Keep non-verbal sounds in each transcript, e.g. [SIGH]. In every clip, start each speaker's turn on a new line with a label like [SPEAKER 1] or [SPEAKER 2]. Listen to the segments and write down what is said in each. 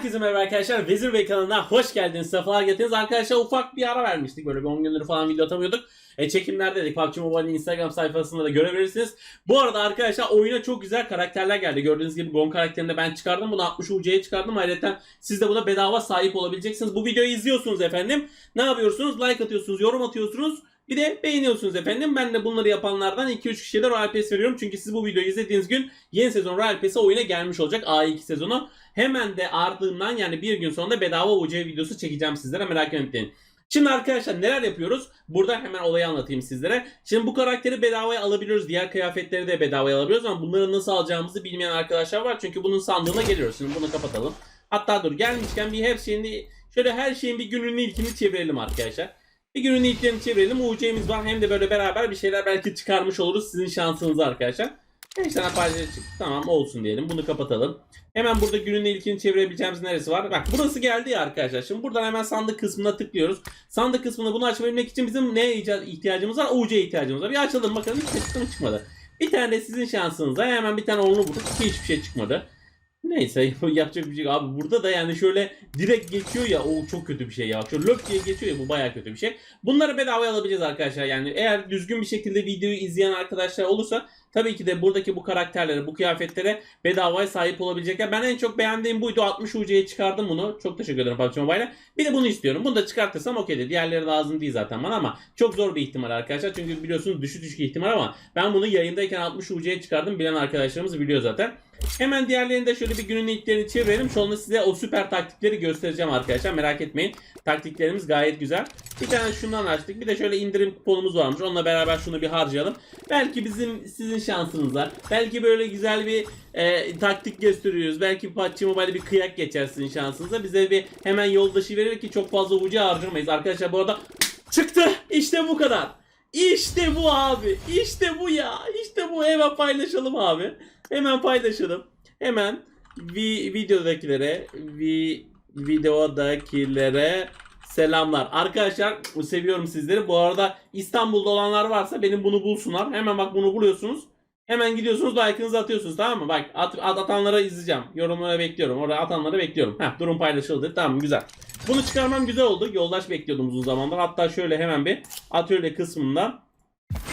[SPEAKER 1] Herkese merhaba arkadaşlar. Vezir Bey kanalına hoş geldiniz. Sefalar getirdiniz. Arkadaşlar ufak bir ara vermiştik. Böyle bir 10 gündür falan video atamıyorduk. E, çekimlerdeydik. PUBG Mobile'in Instagram sayfasında da görebilirsiniz. Bu arada arkadaşlar oyuna çok güzel karakterler geldi. Gördüğünüz gibi Gon karakterini de ben çıkardım. Bunu 60 UC'ye çıkardım. Ayrıca siz de buna bedava sahip olabileceksiniz. Bu videoyu izliyorsunuz efendim. Ne yapıyorsunuz? Like atıyorsunuz, yorum atıyorsunuz. Bir de beğeniyorsunuz efendim. Ben de bunları yapanlardan 2-3 kişiye de Royal Pass veriyorum. Çünkü siz bu videoyu izlediğiniz gün yeni sezon Royal Pass'e oyuna gelmiş olacak. A2 sezonu. Hemen de ardından yani bir gün sonra bedava UC videosu çekeceğim sizlere merak etmeyin. Şimdi arkadaşlar neler yapıyoruz? Burada hemen olayı anlatayım sizlere. Şimdi bu karakteri bedavaya alabiliyoruz. Diğer kıyafetleri de bedavaya alabiliyoruz ama bunları nasıl alacağımızı bilmeyen arkadaşlar var. Çünkü bunun sandığına geliyoruz. Şimdi bunu kapatalım. Hatta dur gelmişken bir her şeyini şöyle her şeyin bir gününün ilkini çevirelim arkadaşlar. Bir günün ilklerini çevirelim. UC'miz var. Hem de böyle beraber bir şeyler belki çıkarmış oluruz. Sizin şansınız arkadaşlar. 5 tane parça çıktı. Tamam olsun diyelim. Bunu kapatalım. Hemen burada günün ilkini çevirebileceğimiz neresi var? Bak burası geldi ya arkadaşlar. Şimdi buradan hemen sandık kısmına tıklıyoruz. Sandık kısmını bunu açabilmek için bizim ne ica- ihtiyacımız var? UC ihtiyacımız var. Bir açalım bakalım hiç çıktı mı çıkmadı. Bir tane de sizin şansınıza hemen bir tane onlu vurduk. Hiçbir şey çıkmadı. Neyse [LAUGHS] yapacak bir şey. Abi burada da yani şöyle direkt geçiyor ya o çok kötü bir şey ya. Şöyle löp diye geçiyor ya bu baya kötü bir şey. Bunları bedavaya alabileceğiz arkadaşlar. Yani eğer düzgün bir şekilde videoyu izleyen arkadaşlar olursa tabii ki de buradaki bu karakterlere, bu kıyafetlere bedavaya sahip olabilecekler. Ben en çok beğendiğim buydu. 60 UC'ye çıkardım bunu. Çok teşekkür ederim PUBG Mobile'a. Bir de bunu istiyorum. Bunu da çıkartırsam okeydir. Diğerleri lazım değil zaten bana ama çok zor bir ihtimal arkadaşlar. Çünkü biliyorsunuz düşük düşük ihtimal ama ben bunu yayındayken 60 UC'ye çıkardım. Bilen arkadaşlarımız biliyor zaten. Hemen diğerlerini de şöyle bir günün ilklerini çevirelim. Sonra size o süper taktikleri göstereceğim arkadaşlar. Merak etmeyin. Taktiklerimiz gayet güzel. Bir tane şundan açtık. Bir de şöyle indirim kuponumuz varmış. Onunla beraber şunu bir harcayalım. Belki bizim sizin şansınıza. Belki böyle güzel bir e, taktik gösteriyoruz. Belki PUBG Mobile bir kıyak geçer sizin şansınıza. Bize bir hemen yoldaşı verir ki çok fazla ucu harcamayız. Arkadaşlar bu arada çıktı. İşte bu kadar. İşte bu abi. İşte bu ya. İşte bu. Hemen paylaşalım abi. Hemen paylaşalım. Hemen vi videodakilere vi videodakilere selamlar. Arkadaşlar seviyorum sizleri. Bu arada İstanbul'da olanlar varsa benim bunu bulsunlar. Hemen bak bunu buluyorsunuz. Hemen gidiyorsunuz like'ınızı atıyorsunuz tamam mı? Bak at, at atanlara izleyeceğim. Yorumlara bekliyorum. Orada atanlara bekliyorum. Heh, durum paylaşıldı. Tamam güzel. Bunu çıkarmam güzel oldu. Yoldaş bekliyordum uzun zamandır. Hatta şöyle hemen bir atölye kısmında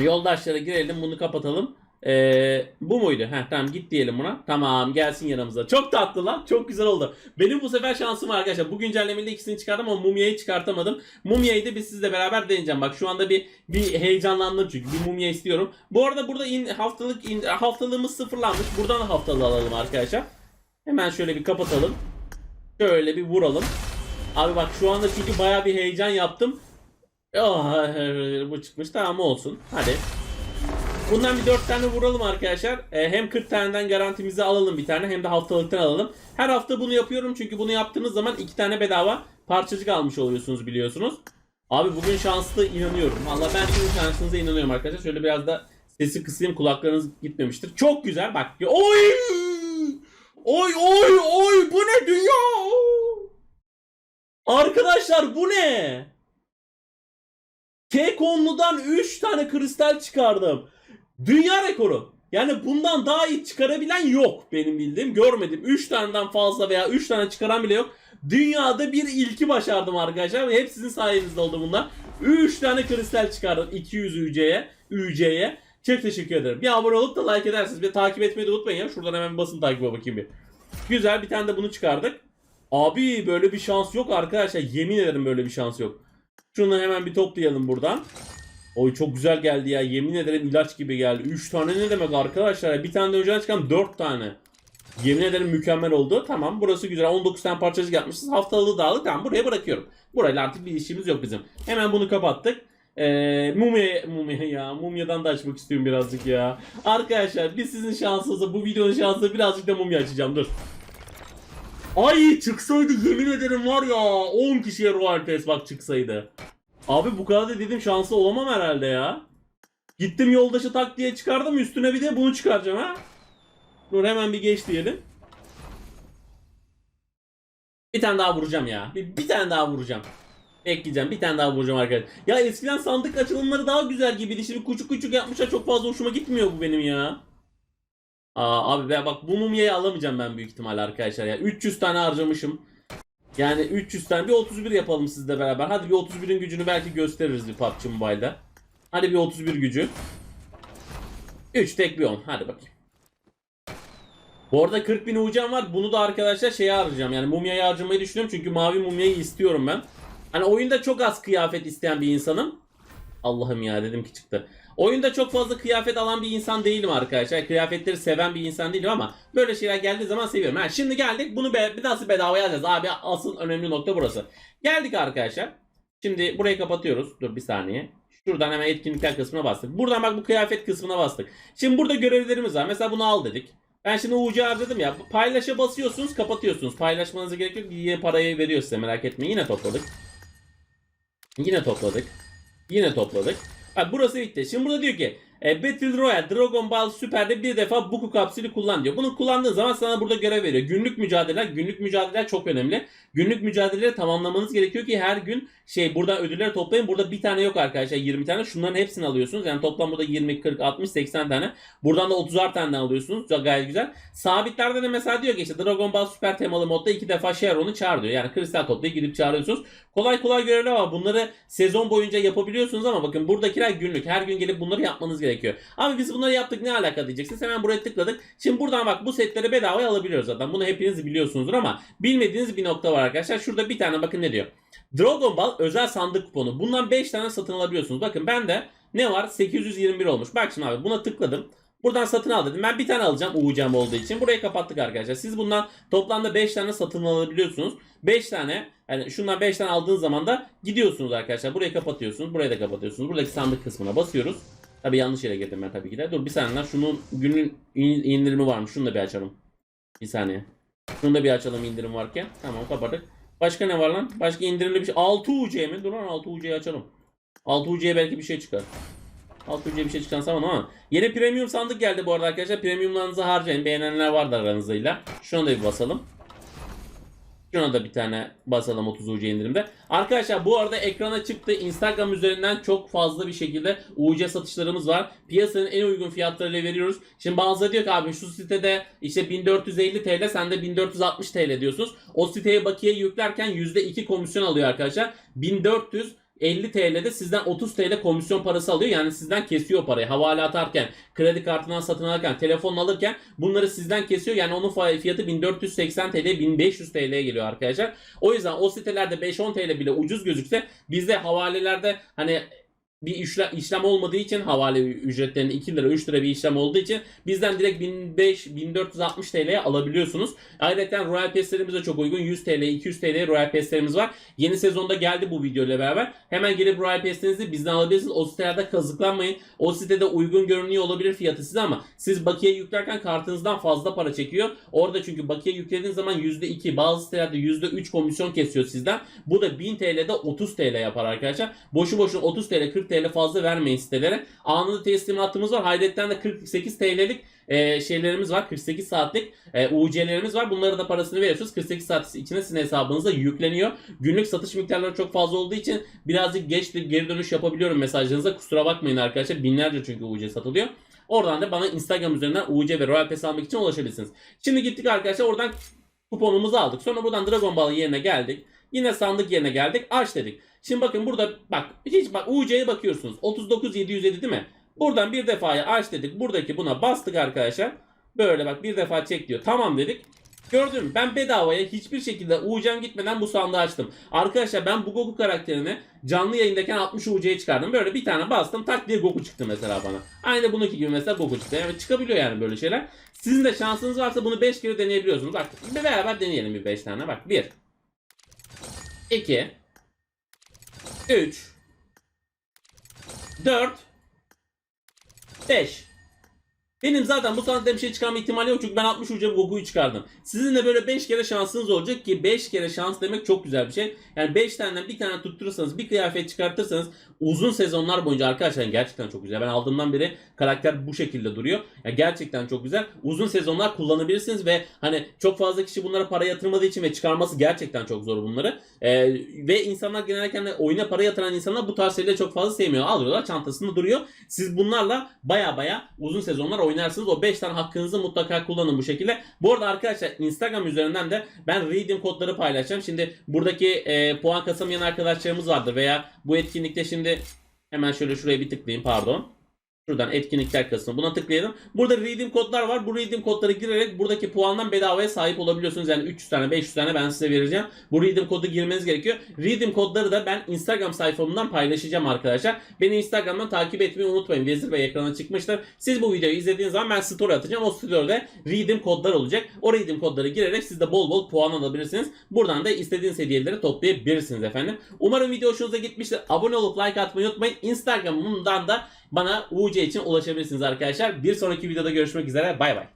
[SPEAKER 1] yoldaşlara girelim. Bunu kapatalım. Ee, bu muydu? Heh, tamam git diyelim buna. Tamam gelsin yanımıza. Çok tatlı lan. Çok güzel oldu. Benim bu sefer şansım var arkadaşlar. Bu güncellemeyle ikisini çıkardım ama Mumya'yı çıkartamadım. Mumya'yı da biz sizle beraber deneyeceğim. Bak şu anda bir bir heyecanlandım çünkü. Bir Mumya istiyorum. Bu arada burada in, haftalık in, haftalığımız sıfırlanmış. Buradan da haftalığı alalım arkadaşlar. Hemen şöyle bir kapatalım. Şöyle bir vuralım. Abi bak şu anda çünkü baya bir heyecan yaptım. Oh, bu çıkmış tamam olsun. Hadi. Bundan bir 4 tane vuralım arkadaşlar. Ee, hem 40 taneden garantimizi alalım bir tane hem de haftalıktan alalım. Her hafta bunu yapıyorum çünkü bunu yaptığınız zaman 2 tane bedava parçacık almış oluyorsunuz biliyorsunuz. Abi bugün şanslı inanıyorum. Valla ben sizin şansınıza inanıyorum arkadaşlar. Şöyle biraz da sesi kısayım kulaklarınız gitmemiştir. Çok güzel bak. Oy! Oy oy oy bu ne dünya? Arkadaşlar bu ne? K-Konlu'dan 3 tane kristal çıkardım. Dünya rekoru. Yani bundan daha iyi çıkarabilen yok benim bildiğim. Görmedim. 3 taneden fazla veya 3 tane çıkaran bile yok. Dünyada bir ilki başardım arkadaşlar. Hep sizin sayenizde oldu bunlar. 3 tane kristal çıkardım 200 UC'ye. UC'ye. Çok teşekkür ederim. Bir abone olup da like edersiniz. Bir takip etmeyi de unutmayın ya. Şuradan hemen basın takibe bakayım bir. Güzel bir tane de bunu çıkardık. Abi böyle bir şans yok arkadaşlar. Yemin ederim böyle bir şans yok. Şunu hemen bir toplayalım buradan. Oy çok güzel geldi ya. Yemin ederim ilaç gibi geldi. 3 tane ne demek arkadaşlar? Bir tane de önceden çıkan 4 tane. Yemin ederim mükemmel oldu. Tamam burası güzel. 19 tane parçacık yapmışız. Haftalığı dağılık. Tamam buraya bırakıyorum. Burayla artık bir işimiz yok bizim. Hemen bunu kapattık. Ee, mumya, mumya ya. Mumyadan da açmak istiyorum birazcık ya. Arkadaşlar biz sizin şansınıza bu videonun şansına birazcık da mumya açacağım. Dur. Ay çıksaydı yemin ederim var ya 10 kişiye Royal Pass bak çıksaydı. Abi bu kadar da dedim şanslı olamam herhalde ya. Gittim yoldaşı tak diye çıkardım üstüne bir de bunu çıkaracağım ha. Dur hemen bir geç diyelim. Bir tane daha vuracağım ya. Bir, bir tane daha vuracağım. Bekleyeceğim. Bir tane daha vuracağım arkadaşlar. Ya eskiden sandık açılımları daha güzel gibiydi. Şimdi küçük küçük yapmışlar. Çok fazla hoşuma gitmiyor bu benim ya. Aa, abi bak bu mumyayı alamayacağım ben büyük ihtimal arkadaşlar ya. 300 tane harcamışım. Yani 300 tane bir 31 yapalım sizle beraber. Hadi bir 31'in gücünü belki gösteririz bir PUBG Mobile'da. Hadi bir 31 gücü. 3 tek bir 10. Hadi bakayım. Bu arada 40 bin ucam var. Bunu da arkadaşlar şeye harcayacağım. Yani mumyayı harcamayı düşünüyorum. Çünkü mavi mumyayı istiyorum ben. Hani oyunda çok az kıyafet isteyen bir insanım. Allah'ım ya dedim ki çıktı. Oyunda çok fazla kıyafet alan bir insan değilim arkadaşlar. Kıyafetleri seven bir insan değilim ama böyle şeyler geldiği zaman seviyorum. Ha, şimdi geldik bunu be, nasıl bedavaya alacağız abi asıl önemli nokta burası. Geldik arkadaşlar. Şimdi burayı kapatıyoruz. Dur bir saniye. Şuradan hemen etkinlikler kısmına bastık. Buradan bak bu kıyafet kısmına bastık. Şimdi burada görevlerimiz var. Mesela bunu al dedik. Ben şimdi UC harcadım ya. Paylaşa basıyorsunuz kapatıyorsunuz. Paylaşmanıza gerek yok. Yine parayı veriyor size merak etmeyin. Yine topladık. Yine topladık. Yine topladık. Bak burası bitti. Şimdi burada diyor ki e, Battle Royale Dragon Ball Super'de bir defa Buku kapsülü kullan diyor. Bunu kullandığın zaman sana burada görev veriyor. Günlük mücadeleler, günlük mücadeleler çok önemli. Günlük mücadeleleri tamamlamanız gerekiyor ki her gün şey burada ödülleri toplayın. Burada bir tane yok arkadaşlar 20 tane. Şunların hepsini alıyorsunuz. Yani toplam burada 20, 40, 60, 80 tane. Buradan da 30'ar tane alıyorsunuz. Gayet güzel. Sabitlerde de mesela diyor ki işte Dragon Ball Super temalı modda iki defa Shenron'u çağır diyor. Yani kristal toplayıp gidip çağırıyorsunuz. Kolay kolay görevler var. Bunları sezon boyunca yapabiliyorsunuz ama bakın buradakiler günlük. Her gün gelip bunları yapmanız gerekiyor. Abi biz bunları yaptık ne alaka diyeceksiniz. Hemen buraya tıkladık. Şimdi buradan bak bu setleri bedavaya alabiliyoruz zaten. Bunu hepiniz biliyorsunuzdur ama bilmediğiniz bir nokta var arkadaşlar. Şurada bir tane bakın ne diyor. Dragon Ball özel sandık kuponu. Bundan 5 tane satın alabiliyorsunuz. Bakın bende ne var? 821 olmuş. Bak şimdi abi buna tıkladım. Buradan satın al dedim. Ben bir tane alacağım UC'm olduğu için. Burayı kapattık arkadaşlar. Siz bundan toplamda 5 tane satın alabiliyorsunuz. 5 tane yani şundan 5 tane aldığınız zaman da gidiyorsunuz arkadaşlar. Burayı kapatıyorsunuz. Burayı da kapatıyorsunuz. Buradaki sandık kısmına basıyoruz. Tabi yanlış yere girdim ben tabii ki de. Dur bir saniye lan. Şunun günün in- indirimi varmış. Şunu da bir açalım. Bir saniye. Şunu da bir açalım indirim varken. Tamam kapattık. Başka ne var lan? Başka indirimli bir şey. 6 UC mi? Dur lan 6 UC'yi açalım. 6 UC'ye belki bir şey çıkar. 6 UC'ye bir şey çıkan sanmam ama. Yeni premium sandık geldi bu arada arkadaşlar. Premiumlarınızı harcayın. Beğenenler vardır aranızda. Şuna da bir basalım. Şuna da bir tane basalım 30 UC indirimde. Arkadaşlar bu arada ekrana çıktı. Instagram üzerinden çok fazla bir şekilde UC satışlarımız var. Piyasanın en uygun fiyatlarıyla veriyoruz. Şimdi bazıları diyor ki abi şu sitede işte 1450 TL sen de 1460 TL diyorsunuz. O siteye bakiye yüklerken %2 komisyon alıyor arkadaşlar. 1400 50 TL'de sizden 30 TL komisyon parası alıyor. Yani sizden kesiyor parayı. Havale atarken, kredi kartından satın alırken, telefon alırken bunları sizden kesiyor. Yani onun fiyatı 1480 TL, 1500 TL'ye geliyor arkadaşlar. O yüzden o sitelerde 5-10 TL bile ucuz gözükse bizde havalelerde hani bir işlem, işlem olmadığı için havale ücretlerinin 2 lira 3 lira bir işlem olduğu için bizden direkt 1500 1460 TL'ye alabiliyorsunuz. Ayrıca Royal Pass'lerimiz de çok uygun. 100 TL 200 TL Royal Pass'lerimiz var. Yeni sezonda geldi bu video ile beraber. Hemen gelip Royal Pass'lerinizi bizden alabilirsiniz. O sitelerde kazıklanmayın. O sitede uygun görünüyor olabilir fiyatı size ama siz bakiye yüklerken kartınızdan fazla para çekiyor. Orada çünkü bakiye yüklediğiniz zaman %2 bazı sitelerde %3 komisyon kesiyor sizden. Bu da 1000 TL'de 30 TL yapar arkadaşlar. Boşu boşuna 30 TL 40 TL fazla vermeyin sitelere. Anında teslimatımız var. Hayretten de 48 TL'lik e, şeylerimiz var. 48 saatlik e, UC'lerimiz var. Bunları da parasını veriyorsunuz. 48 saat içinde sizin hesabınıza yükleniyor. Günlük satış miktarları çok fazla olduğu için birazcık geç de geri dönüş yapabiliyorum mesajlarınıza. Kusura bakmayın arkadaşlar. Binlerce çünkü UC satılıyor. Oradan da bana Instagram üzerinden UC ve Royal Pass almak için ulaşabilirsiniz. Şimdi gittik arkadaşlar oradan kuponumuzu aldık. Sonra buradan Dragon Ball yerine geldik. Yine sandık yerine geldik. Aç dedik. Şimdi bakın burada bak hiç bak UC'ye bakıyorsunuz. 39707 değil mi? Buradan bir defaya aç dedik. Buradaki buna bastık arkadaşlar. Böyle bak bir defa çek diyor. Tamam dedik. Gördün mü? Ben bedavaya hiçbir şekilde UC'm gitmeden bu sandığı açtım. Arkadaşlar ben bu Goku karakterini canlı yayındayken 60 UC'ye çıkardım. Böyle bir tane bastım tak diye Goku çıktı mesela bana. Aynı bununki gibi mesela Goku çıktı. Yani çıkabiliyor yani böyle şeyler. Sizin de şansınız varsa bunu 5 kere deneyebiliyorsunuz. Bak beraber deneyelim bir 5 tane. Bak 1 2 3 4 5 benim zaten bu sanattan bir şey çıkarma ihtimali yok çünkü ben 60 uca Goku'yu çıkardım. Sizin de böyle 5 kere şansınız olacak ki 5 kere şans demek çok güzel bir şey. Yani 5 taneden bir tane tutturursanız bir kıyafet çıkartırsanız uzun sezonlar boyunca arkadaşlar gerçekten çok güzel. Ben aldığımdan beri karakter bu şekilde duruyor. Yani gerçekten çok güzel. Uzun sezonlar kullanabilirsiniz ve hani çok fazla kişi bunlara para yatırmadığı için ve çıkarması gerçekten çok zor bunları. Ee, ve insanlar genellikle hani oyuna para yatıran insanlar bu tarz şeyleri çok fazla sevmiyor. Alıyorlar çantasında duruyor. Siz bunlarla baya baya uzun sezonlar oynarsınız. O 5 tane hakkınızı mutlaka kullanın bu şekilde. Bu arada arkadaşlar Instagram üzerinden de ben redeem kodları paylaşacağım. Şimdi buradaki e, puan kasamayan arkadaşlarımız vardır veya bu etkinlikte şimdi hemen şöyle şuraya bir tıklayayım pardon. Şuradan etkinlikler kısmı. Buna tıklayalım. Burada redeem kodlar var. Bu redeem kodları girerek buradaki puandan bedavaya sahip olabiliyorsunuz. Yani 300 tane 500 tane ben size vereceğim. Bu redeem kodu girmeniz gerekiyor. Redeem kodları da ben Instagram sayfamdan paylaşacağım arkadaşlar. Beni Instagram'dan takip etmeyi unutmayın. Vezir Bey ekrana çıkmıştır. Siz bu videoyu izlediğiniz zaman ben story atacağım. O story'de redeem kodlar olacak. O redeem kodları girerek siz de bol bol puan alabilirsiniz. Buradan da istediğiniz hediyeleri toplayabilirsiniz efendim. Umarım video hoşunuza gitmiştir. Abone olup like atmayı unutmayın. Instagram'ımdan da bana UC için ulaşabilirsiniz arkadaşlar. Bir sonraki videoda görüşmek üzere. Bay bay.